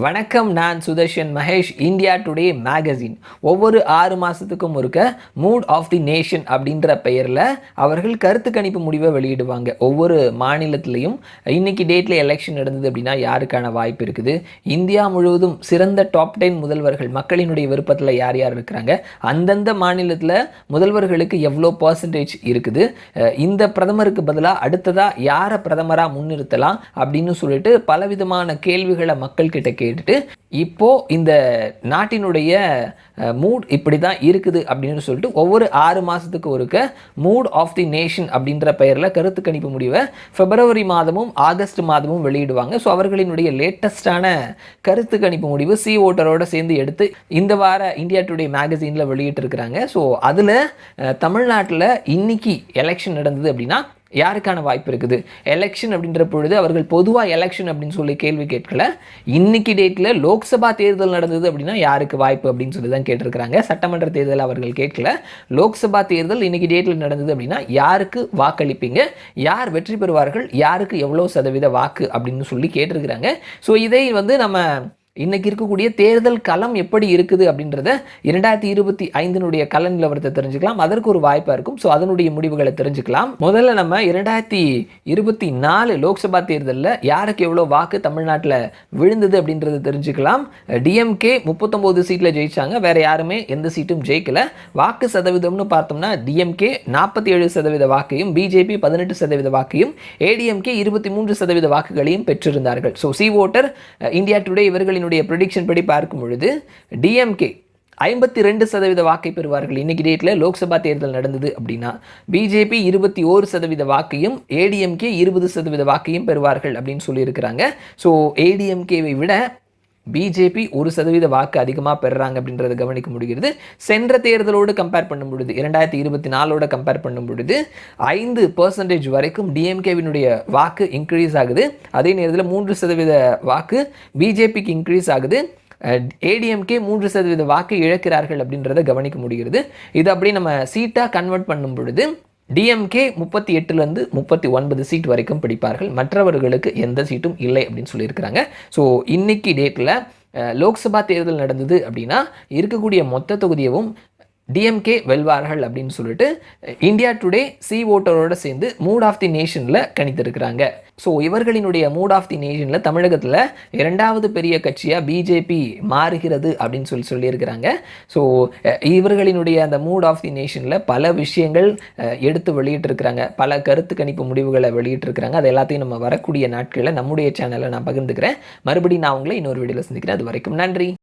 வணக்கம் நான் Sudarshan Mahesh India today magazine ஒவ்வொரு ஆறு மாதத்துக்கும் ஒருக்க மூட் ஆஃப் தி நேஷன் அப்படின்ற பெயரில் அவர்கள் கருத்து கணிப்பு முடிவை வெளியிடுவாங்க. ஒவ்வொரு மாநிலத்திலையும் இன்னைக்கு டேட்டில் எலெக்ஷன் நடந்தது அப்படின்னா யாருக்கான வாய்ப்பு இருக்குது? இந்தியா முழுவதும் சிறந்த டாப் டென் முதல்வர்கள் மக்களினுடைய விருப்பத்தில் யார் யார் இருக்கிறாங்க? அந்தந்த மாநிலத்தில் முதல்வர்களுக்கு எவ்வளோ பர்சன்டேஜ் இருக்குது? இந்த பிரதமருக்கு பதிலாக அடுத்ததாக யாரை பிரதமராக முன்னிறுத்தலாம் அப்படின்னு சொல்லிட்டு பலவிதமான கேள்விகளை மக்கள்கிட்ட கேட்டுட்டு இப்போ இந்த நாட்டினுடைய மூட் இப்படி தான் இருக்குது அப்படின்னு சொல்லிட்டு ஒவ்வொரு ஆறு மாதத்துக்கு ஒருக்க மூட் ஆஃப் தி நேஷன் அப்படின்ற பெயரில் கருத்து கணிப்பு முடிவை பிப்ரவரி மாதமும் ஆகஸ்ட் மாதமும் வெளியிடுவாங்க. ஸோ அவர்களினுடைய லேட்டஸ்டான கருத்து கணிப்பு முடிவு சி ஓட்டரோட சேர்ந்து எடுத்து இந்த வார இந்தியா டுடே மேகசீனில் வெளியிட்டிருக்கிறாங்க. ஸோ அதில் தமிழ்நாட்டில் இன்னைக்கு எலெக்ஷன் நடந்தது அப்படின்னா யாருக்கான வாய்ப்பு இருக்குது? எலெக்ஷன் அப்படின்ற பொழுது அவர்கள் பொதுவாக எலெக்ஷன் அப்படின்னு சொல்லி கேள்வி கேட்கல. இன்னைக்கு டேட்டில் லோக்சபா தேர்தல் நடந்தது அப்படின்னா யாருக்கு வாய்ப்பு அப்படின்னு சொல்லி தான் கேட்டிருக்கிறாங்க. சட்டமன்ற தேர்தல் அவர்கள் கேட்கல. லோக்சபா தேர்தல் இன்னைக்கு டேட்டில் நடந்தது அப்படின்னா யாருக்கு வாக்களிப்பீங்க? யார் வெற்றி பெறுவார்கள்? யாருக்கு எவ்வளோ சதவீத வாக்கு அப்படின்னு சொல்லி கேட்டிருக்கிறாங்க. ஸோ இதை வந்து நம்ம இன்னைக்கு இருக்கக்கூடிய தேர்தல் களம் எப்படி இருக்குது அப்படின்றத இரண்டாயிரத்தி இருபத்தி ஐந்தினுடைய கல நிலவரத்தை தெரிஞ்சுக்கலாம். அதற்கு ஒரு வாய்ப்பாக இருக்கும். ஸோ அதனுடைய முடிவுகளை தெரிஞ்சுக்கலாம். முதல்ல நம்ம இரண்டாயிரத்தி இருபத்தி நாலு லோக்சபா தேர்தலில் யாருக்கு எவ்வளோ வாக்கு தமிழ்நாட்டில் விழுந்தது அப்படின்றத தெரிஞ்சுக்கலாம். டிஎம்கே முப்பத்தொம்போது சீட்டில் ஜெயிச்சாங்க. வேற யாருமே எந்த சீட்டும் ஜெயிக்கல. வாக்கு சதவீதம்னு பார்த்தோம்னா டிஎம்கே நாற்பத்தி ஏழு சதவீத வாக்கையும் பிஜேபி பதினெட்டு சதவீத வாக்கையும் ஏடிஎம்கே இருபத்தி மூன்று சதவீத வாக்குகளையும் பெற்றிருந்தார்கள். So C voter India today இவர்களின் இவர்களினுடைய ப்ரொடிக்ஷன் படி பார்க்கும் பொழுது டிஎம்கே ஐம்பத்தி ரெண்டு சதவீத வாக்கை பெறுவார்கள். இன்னைக்கு டேட்டில் லோக்சபா தேர்தல் நடந்தது அப்படின்னா பிஜேபி இருபத்தி ஓரு சதவீத வாக்கையும் ஏடிஎம்கே இருபது சதவீத வாக்கையும் பெறுவார்கள் அப்படின்னு சொல்லியிருக்கிறாங்க. ஸோ ஏடிஎம்கேவை விட பிஜேபி ஒரு சதவீத வாக்கு அதிகமாக பெறுறாங்க அப்படின்றத கவனிக்க முடிகிறது. சென்ற தேர்தலோடு கம்பேர் பண்ணும் பொழுது இரண்டாயிரத்தி இருபத்தி நாலோட கம்பேர் பண்ணும் பொழுது ஐந்து பர்சன்டேஜ் வரைக்கும் டிஎம்கேவினுடைய வாக்கு இன்க்ரீஸ் ஆகுது. அதே நேரத்தில் மூன்று சதவீத வாக்கு பிஜேபிக்கு இன்க்ரீஸ் ஆகுது. ஏடிஎம்கே மூன்று சதவீத வாக்கு இழக்கிறார்கள் அப்படின்றத கவனிக்க முடிகிறது. இது அப்படியே நம்ம சீட்டாக கன்வெர்ட் பண்ணும் பொழுது டிஎம்கே முப்பத்தி எட்டுலேருந்து முப்பத்தி ஒன்பது சீட் வரைக்கும் பிடிப்பார்கள். மற்றவர்களுக்கு எந்த சீட்டும் இல்லை அப்படின்னு சொல்லியிருக்கிறாங்க. ஸோ இன்னைக்கு டேட்டில் லோக்சபா தேர்தல் நடந்தது அப்படின்னா இருக்கக்கூடிய மொத்த தொகுதியவும் டிஎம்கே வெல்வார்கள் அப்படின்னு சொல்லிட்டு இந்தியா டுடே சி ஓட்டரோட சேர்ந்து மூட் ஆஃப் தி நேஷனில் கணித்திருக்கிறாங்க. ஸோ இவர்களினுடைய மூட் ஆஃப் தி நேஷனில் தமிழகத்தில் இரண்டாவது பெரிய கட்சியாக பிஜேபி மாறுகிறது அப்படின்னு சொல்லி சொல்லியிருக்கிறாங்க. ஸோ இவர்களினுடைய அந்த மூட் ஆஃப் தி நேஷனில் பல விஷயங்கள் எடுத்து வெளியிட்டிருக்கிறாங்க. பல கருத்து கணிப்பு முடிவுகளை வெளியிட்டிருக்கிறாங்க. அது எல்லாத்தையும் நம்ம வரக்கூடிய நாட்களில் நம்முடைய சேனலில் நான் பகிர்ந்துக்கிறேன். மறுபடியும் நான் உங்களை இன்னொரு வீடியோவில் சந்திக்கிறேன். அது வரைக்கும் நன்றி.